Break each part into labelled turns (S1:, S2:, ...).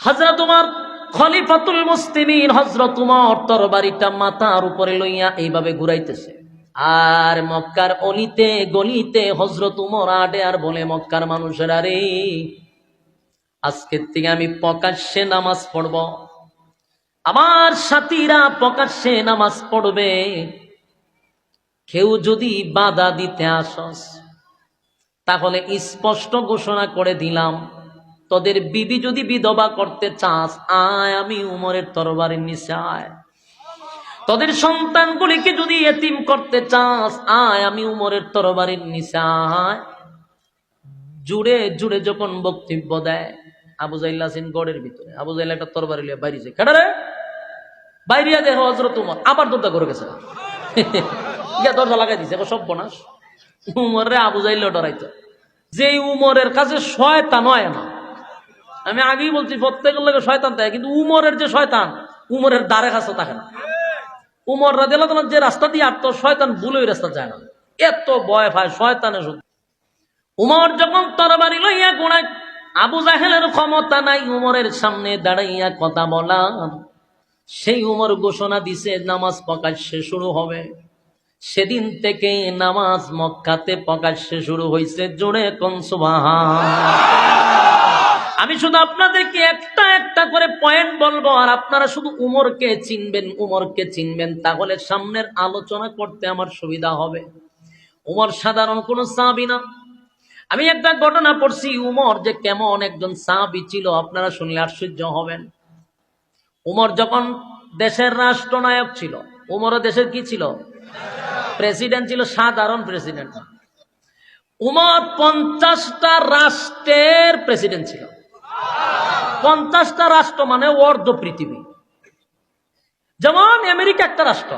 S1: হাজরা তোমার খলিফাতুল মুসলিমিন হজরত তোমার তরবারিটা মাথার উপরে লইয়া এইভাবে ঘুরাইতেছে। আর মক্কার অলিতে গলিতে হজরত উমর আডে আর বলে, মক্কার মানুষেরা রে আজকের থেকে আমি প্রকাশ্যে নামাজ পড়ব। আমার সাথীরা প্রকাশ্যে নামাজ পড়বে। কেউ যদি বাধা দিতে আসস, তাহলে স্পষ্ট ঘোষণা করে দিলাম তোদের বিবি যদি বিধবা করতে চাস, আয় আমি উমরের তরবারের নিচে আয় তোদের সন্তানগুলিকে যদি এতিম করতে চাস, আয় আমি উমরের তরবারের নিচে আয় জুড়ে জুড়ে যখন বক্তব্য দেয়, আবু জাইল্লা গড়ের ভিতরে। আবু জাইল্লা একটা তরবারি লিয়ে বাইরে যায় কেডা রে? বাইরিয়া দেহ হজরত উমর। আবার দরজা করে গেছে। গিয়া দরজা লাগাই দিছে সব বনাস উমর আবু জাইল্লা ডরাইতো। যে উমরের কাছে শয়তান নয় না আমি আগেই বলছি, প্রত্যেকের লোকের শয়তান থাকে, কিন্তু উমরের যে শয়তান, উমরের দ্বারে কাছে থাকে না। উমর রাদিয়াল যে রাস্তা দিয়ে আটতো, শয়তান ভুলে রাস্তা যায় না। এত ভয় ভাই শয়তানের শুধু উমর যখন তরবারি লইয়া গোড়ায় আবু জাহেলের ক্ষমতা নাই, উমরের সামনে দাঁড়াইয়া কথা বলা সেই উমর ঘোষণা দিছে, নামাজ প্রকাশ্যে শুরু হবে। সেদিন থেকে নামাজ মক্কাতে প্রকাশ্যে শুরু হয়েছে জোরে কনসুবাহা আমি শুধু আপনাদেরকে একটা একটা করে পয়েন্ট বলব, আর আপনারা শুধু উমরকে চিনবেন উমরকে চিনবেন। তাহলে সামনের আলোচনা করতে আমার সুবিধা হবে। উমর সাধারণ কোনো সাবি না। আমি একটা ঘটনা পড়ছি, উমর যে কেমন একজন সাবি ছিল, আপনারা শুনলে আশ্চর্য হবেন। উমর যখন দেশের রাষ্ট্রনায়ক ছিল, উমরও দেশের কি ছিল? প্রেসিডেন্ট ছিল, সাধারণ প্রেসিডেন্ট উমর পঞ্চাশটা রাষ্ট্রের প্রেসিডেন্ট ছিল। পঞ্চাশটা রাষ্ট্র মানে অর্ধ পৃথিবী। যেমন আমেরিকা একটা রাষ্ট্র,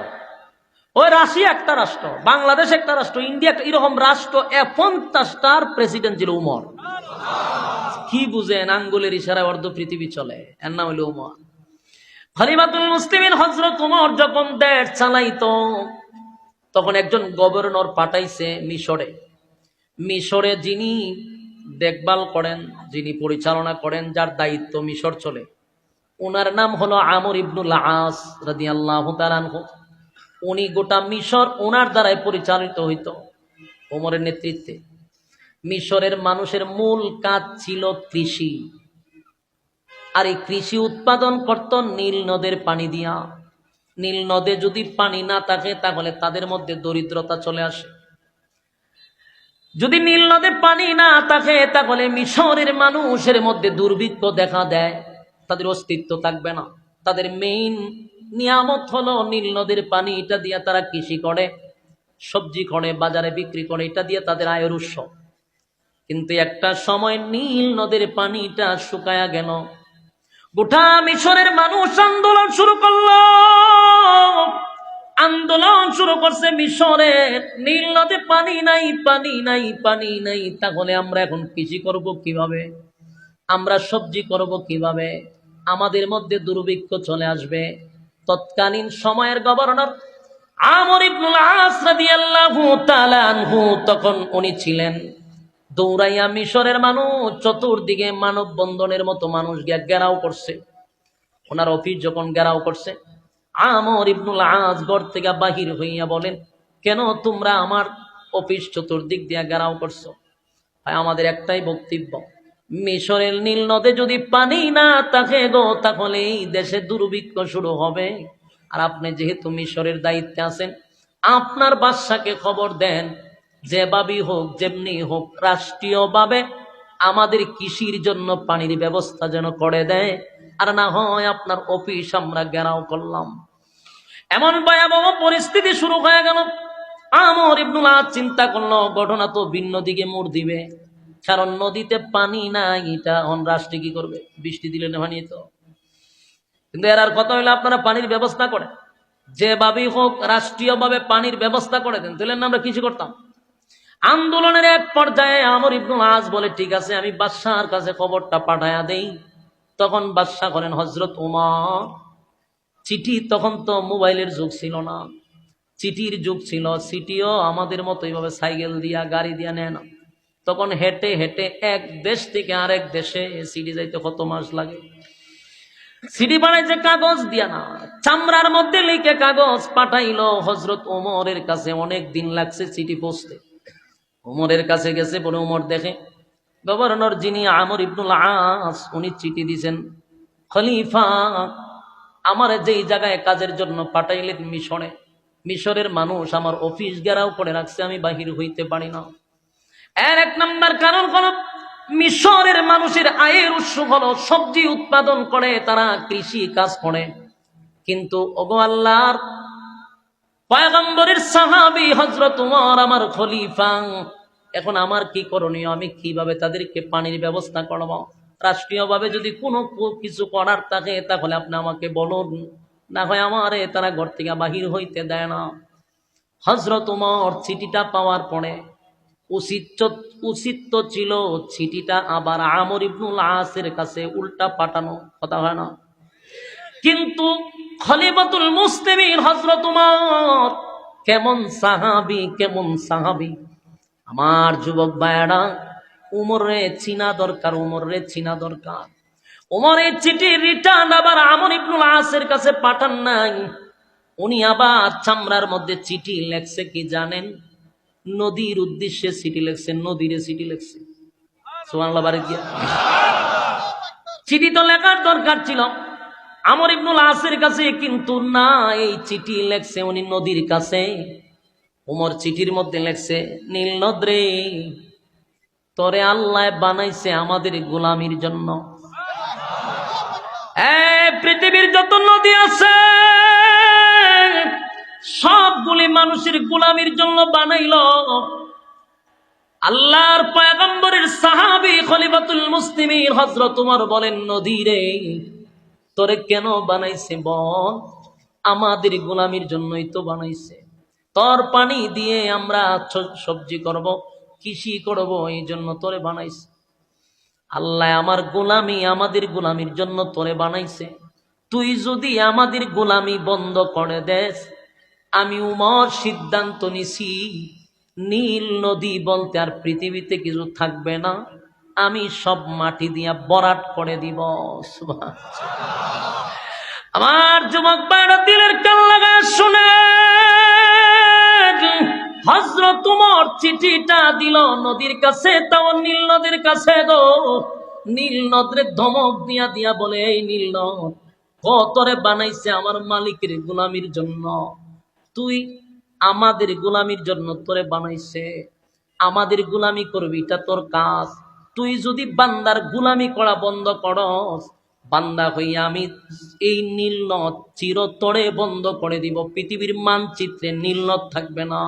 S1: ওই রাশিয়া একটা রাষ্ট্র, বাংলাদেশ একটা রাষ্ট্র, ইন্ডিয়া এরকম রাষ্ট্র পঞ্চাশটার প্রেসিডেন্ট ছিল উমর। কি বুঝেন, আঙ্গুলের ইশারায় অর্ধ পৃথিবী চলে, এর নাম হইল উমর। খলিফাতুল মুসলিমিন হজরত উমর যখন দেশ চালাইতো, তখন একজন গভর্নর পাঠাইছে মিশরে। মিশরে যিনি দেখভাল করেন যিনি পরিচালনা করেন, যার দায়িত্ব মিশর চলে। ওনার নাম হলো আমর ইবনুল আস রাদি আল্লাহ উনি গোটা মিশর ওনার দ্বারাই পরিচালিত হইত ওমরের নেতৃত্বে। মিশরের মানুষের মূল কাজ ছিল কৃষি। আর এই কৃষি উৎপাদন করত নীল নদের পানি দিয়া। নীল নদে যদি পানি না থাকে, তাহলে তাদের মধ্যে দরিদ্রতা চলে আসে। যদি নীল নদে পানি না থাকে, তাহলে মিশরের মানুষের মধ্যে দুর্ভিক্ষ দেখা দেয়। তাদের অস্তিত্ব থাকবে না। তাদের মেইন নিয়ামত হলো নীল নদীর পানি, এটা দিয়ে তারা কৃষি করে, সবজি করে, বাজারে বিক্রি করে, এটা দিয়ে তাদের আয়ের উৎস। কিন্তু একটা সময় নীল নদের পানিটা শুকায়া গেল। গোটা মিশরের মানুষ আন্দোলন শুরু করল। শুরু করছে মিশরের। নীল নদে, পানি নাই পানি নাই পানি নাই। তাহলে আমরা এখন কৃষি করব কীভাবে? আমরা সবজি করব কীভাবে? আমাদের মধ্যে দুর্ভিক্ষ চলে আসবে। তৎকালীন সময়ের গভর্নর আমর ইবনুল আস রাদিয়াল্লাহু তাআলা আনহু তখন উনি ছিলেন। দৌড়াইয়া মিশরের মানুষ, চতুর্দিকে মানব বন্ধনের মতো মানুষ গিয়া ঘেরাও করছে। ওনার অফিস যখন ঘেরাও করছে আমর ইবনুল আজ ঘর থেকে বাহির হইয়া বলেন, কেন তোমরা আমার অফিস চতুর্দিক দিয়া ঘেরাও করছ? ভাই, আমাদের একটাই বক্তব্য, মিশরের নীল নদে যদি পানি না থাকে গো, তাহলে এই দেশে দুর্ভিক্ষ শুরু হবে। আর আপনি যেহেতু মিশরের দায়িত্বে আছেন, আপনার বাদশাকে খবর দেন, যেভাবেই হোক, যেমনি হোক, রাষ্ট্রীয়ভাবে আমাদের কৃষির জন্য পানির ব্যবস্থা যেন করে দেয়। আর না হয় আপনার অফিস আমরা ঘেরাও করলাম। এমন ভয়াবহ পরিস্থিতি শুরু হয়ে গেল। আমর ইবনুল আজ চিন্তা করল, ঘটনা তো ভিন্ন দিকে মোড় দিবে। কারণ নদীতে পানি নাই, এটা অন রাষ্ট্রে কি করবে? বৃষ্টি দিলে পানি তো। কিন্তু এর আর কথা হইল, আপনারা পানির ব্যবস্থা করে যেভাবেই হোক, রাষ্ট্রীয়ভাবে পানির ব্যবস্থা করে দেন। তাহলে আমরা কিছু করতাম। আন্দোলনের এক পর্যায়ে আমর ইবনুল আজ বলে, ঠিক আছে, আমি বাদশাহর কাছে খবরটা পাঠায়া দেই। তখন বাদশাহ করেন হজরত উমর চিঠি তখন তো মোবাইলের যুগ ছিল না। চিঠির যুগ ছিল, চিঠিও আমাদের মতো এইভাবে সাইকেল দিয়া, গাড়ি দিয়া নেয় না। তখন হেঁটে হেঁটে এক দেশ থেকে আরেক দেশে সিডি যাইতে কত মাস লাগে। সিডি বানাইছে কাগজ দিয়া না, চামড়ার মধ্যে লিখে কাগজ পাঠাইলো হজরত ওমরের কাছে। অনেক দিন লাগছে চিঠি পৌঁছতে। ওমরের কাছে গেছে বলে ওমর দেখে, গভর্নর যিনি আমর ইবনুল আস, উনি চিঠি দিছেন, খলিফা আমার যেই জায়গায় কাজের জন্য পাঠাইলেন মিশরে, মিশরের মানুষ আমার অফিস গেরাও করে রাখছে, আমি বাহির হইতে পারি না। এর এক নম্বর কারণ হল, মিশরের মানুষের আয়ের উৎস হলো সবজি উৎপাদন করে, তারা কৃষি কাজ করে। কিন্তু ওগো পয়গম্বরের সাহাবি হজরত উমর আমার খলিফা, এখন আমার কি করণীয়? আমি কীভাবে তাদেরকে পানির ব্যবস্থা করব? রাষ্ট্রীয়ভাবে যদি কোনো কিছু করার থাকে, তাহলে আপনি আমাকে বলুন। না হয় আমারে তারা ঘর থেকে বাহির হইতে দেয় না। হজরত উমর চিঠিটা পাওয়ার পরে উচিত উচিত ছিল চিঠিটা আবার আমর ইবনুল আসের কাছে উল্টা পাঠানো। কথা হয় না। কিন্তু খলিফাতুল মুসলিমিন হজরত উমর, কেমন সাহাবি কেমন সাহাবি? আমার যুবক ভাইয়েরা উমরে চিনা দরকার, উমরে চিনা দরকার। উমরের চিঠি রিটার্ন আবার আমর ইবনুল আসের কাছে পাঠান নাই। উনি আবার চামড়ার মধ্যে চিঠি লেখছে কি জানেন? নদীর উদ্দেশ্যে চিঠি লেখছে, নদীরে চিঠি লেখছে। চিঠি তো লেখার দরকার ছিল। আমর ইবনুল আসের কাছে কিন্তু না এই চিঠি লেখছে উনি নদীর কাছে। উমর চিঠির মধ্যে লেখছে, নীল নদরে। তরে আল্লাহ বানাইছে আমাদের গোলামির জন্য। পৃথিবীর যত নদী আছে, সবগুলি মানুষের গোলামির জন্য বানাইল। আল্লাহর পয়গম্বরের সাহাবী খলিফাতুল মুসলিমিন হযরত উমর বলেন, নদী রে, তোরে কেন বানাইছে বল? আমাদের গোলামির জন্যই তো বানাইছে। তোর পানি দিয়ে আমরা সবজি করব। কৃষি করব, এই জন্য তোরে বানাইছে। আল্লাহ আমার গোলামি আমাদের গোলামির জন্য তোরে বানাইছে। তুই যদি আমাদের গোলামি বন্ধ করে দেস, আমি উমর সিদ্ধান্ত নিছি, নীল নদী বলতে আর পৃথিবীতে কিছু থাকবে না, আমি সব মাটি দিয়া বরাট করে দিব। আমার যুবক বাইরা দিলের কান লাগা শুনে হজরত তোমার চিঠিটা দিল নদীর কাছে, তাও নীল নদীর কাছে গো। নীল নদরে ধমক দিয়া দিয়া বলে, এই নীল নদ, কতরে বানাইছে আমার মালিকের গোলামির জন্য? তুই আমাদের গোলামির জন্য তোরে বানাইছে। আমাদের গোলামি করবি, এটা তোর কাজ। তুই যদি বান্দার গোলামি করা বন্ধ করস, বান্দা হইয়া আমি এই নীলনদ চিরতরে বন্ধ করে দিব। পৃথিবীর মানচিত্রে নীল নদ থাকবে না।